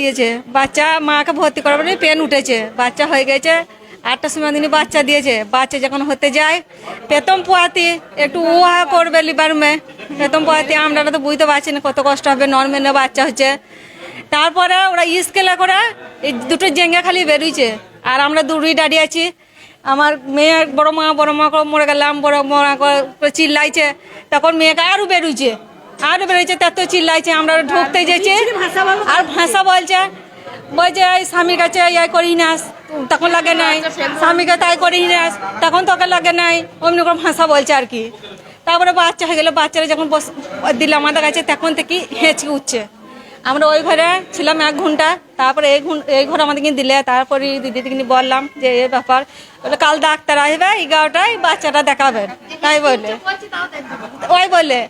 দিয়েছে। বাচ্চা মাকে ভর্তি করার পরে পেন উঠেছে। বাচ্চা হয়ে গেছে, আটটার সময় দিনই বাচ্চা দিয়েছে। বাচ্চা যখন হতে যায়, প্রথম পোয়াতি একটু উহা করবে লিবার মে। প্রথম পোয়াতি, আমরা তো বুঝতে পারছি না কত কষ্ট হবে নর্মেলে বাচ্চা হচ্ছে। তারপরে ওরা স্কেলে করে এই দুটো জেঙ্গা খালি বেরোইছে। আর আমরা দূরই দাঁড়িয়ে আছি। আমার মেয়ে বড় মা বড় মা করে মরে গেলাম, বড় মা করে চিল্লাইছে। তখন মেয়েকে আরও বেরোইছে। আরও বেরোইছে তত চিল্লাইছে আমরা ঢুকতে যেছি আর ভাষা বলছে বলছে এই স্বামীর কাছে ইয়ে করি নাস তখন লাগে নাই। স্বামীকে তাই করি নাস তখন তোকে লাগে নাই। অমনি করে ভাষা বলছে আর কি। তারপরে বাচ্চা হয়ে গেলো বাচ্চারা যখন বস দিল আমাদের কাছে তখন থেকে হেঁচকে উঠছে। আমরা ওই ঘরে ছিলাম এক ঘণ্টা তারপরে এই এই ঘরে আমাদেরকে দিলে তারপরে দিদি দিকে বললাম যে এ ব্যাপার। বলে কাল ডাক্তার আসবে এগারোটায় বাচ্চাটা দেখাবেন তাই বলে। ওই বলে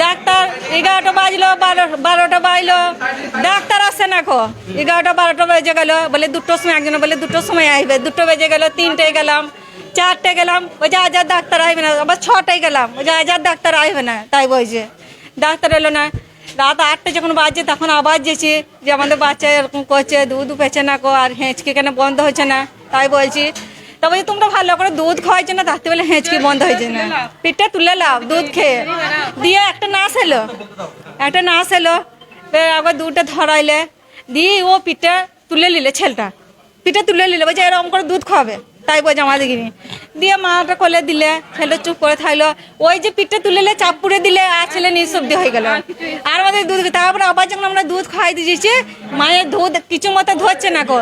ডাক্তার, এগারোটা বাজলো, বারো বারোটা বাজলো। ডাক্তার আসছে না খো এগারোটা, বারোটা বেজে গেলো। বলে দুটোর সময়, একজন বলে দুটোর সময় আসবে দুটো বেজে গেলো তিনটে গেলাম চারটে গেলাম। ওই যে আজার ডাক্তার আসবে না, আবার ছটায় গেলাম। ওই যে আজার ডাক্তার আসবে না, তাই বলছে। ডাক্তার এলো না। রাত আটটা যখন বাজছে, তখন আবার যেছি যে আমাদের বাচ্চা এরকম করছে দুধ পেছে না কো, আর হেঁচকি কেন বন্ধ হচ্ছে না, তাই বলছি। তা বলছি তোমরা ভালো করে দুধ খাওয়াইছো না তাতে বলে হেঁচকি বন্ধ হয়েছে না। পিঠটা তুলে লাও দুধ খেয়ে। দিয়ে একটা নাচ এলো। একটা নাচ এলো। আবার একবার দুধটা ধরাইলে। দিয়ে ও পিঠটা তুলে নিলে ছেলেটা। পিঠে তুলে নিলে বলছে এরকম করে দুধ খাবে তাই বলছে আমাদের কিনে দিয়ে মাটা কোলে দিলে, ছেলে চুপ করে থাকল ওই যে পিঠটা তুলে নিলে চাপ পুড়ে দিলে আর ছেলে নিঃশব্দ হয়ে গেল। আর আমাদের দুধ তারপরে আবার যখন আমরা দুধ খাওয়াই দিয়েছি, মায়ের দুধ কিছু মতো ধরছে না কো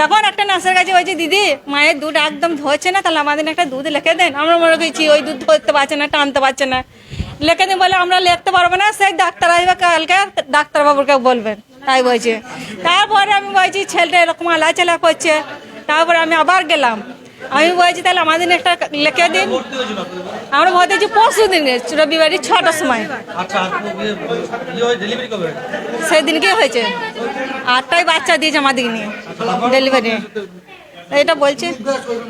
তখন একটা নার্সের কাছে বলছে দিদি, মায়ের দুধ একদম ধরছে না, তাহলে আমাদের একটা দুধ লেখে দেন। আমরা মনে করছি ওই দুধ ধরতে পারছে না, টানতে পারছে না। লিখে দিন বলে, আমরা লিখতে পারব না, সেই ডাক্তার আসবে কালকে, ডাক্তারবাবুকে বলবেন। তাই বলছে। তারপরে আমি বলছি, ছেলেটা এরকম আলাচালা করছে। তারপরে আমি আবার গেলাম। আমি বলছি তাহলে আমাদের একটা লিখে দিন। আমরা ভর্তি হয়েছি পরশু দিন রবিবারই ছটার সময়। আচ্ছা ইয়ে কবে সেদিনকে হয়েছে। আটটাই বাচ্চা দিয়েছে আমাদের নিয়ে ডেলিভারি এটা বলছে।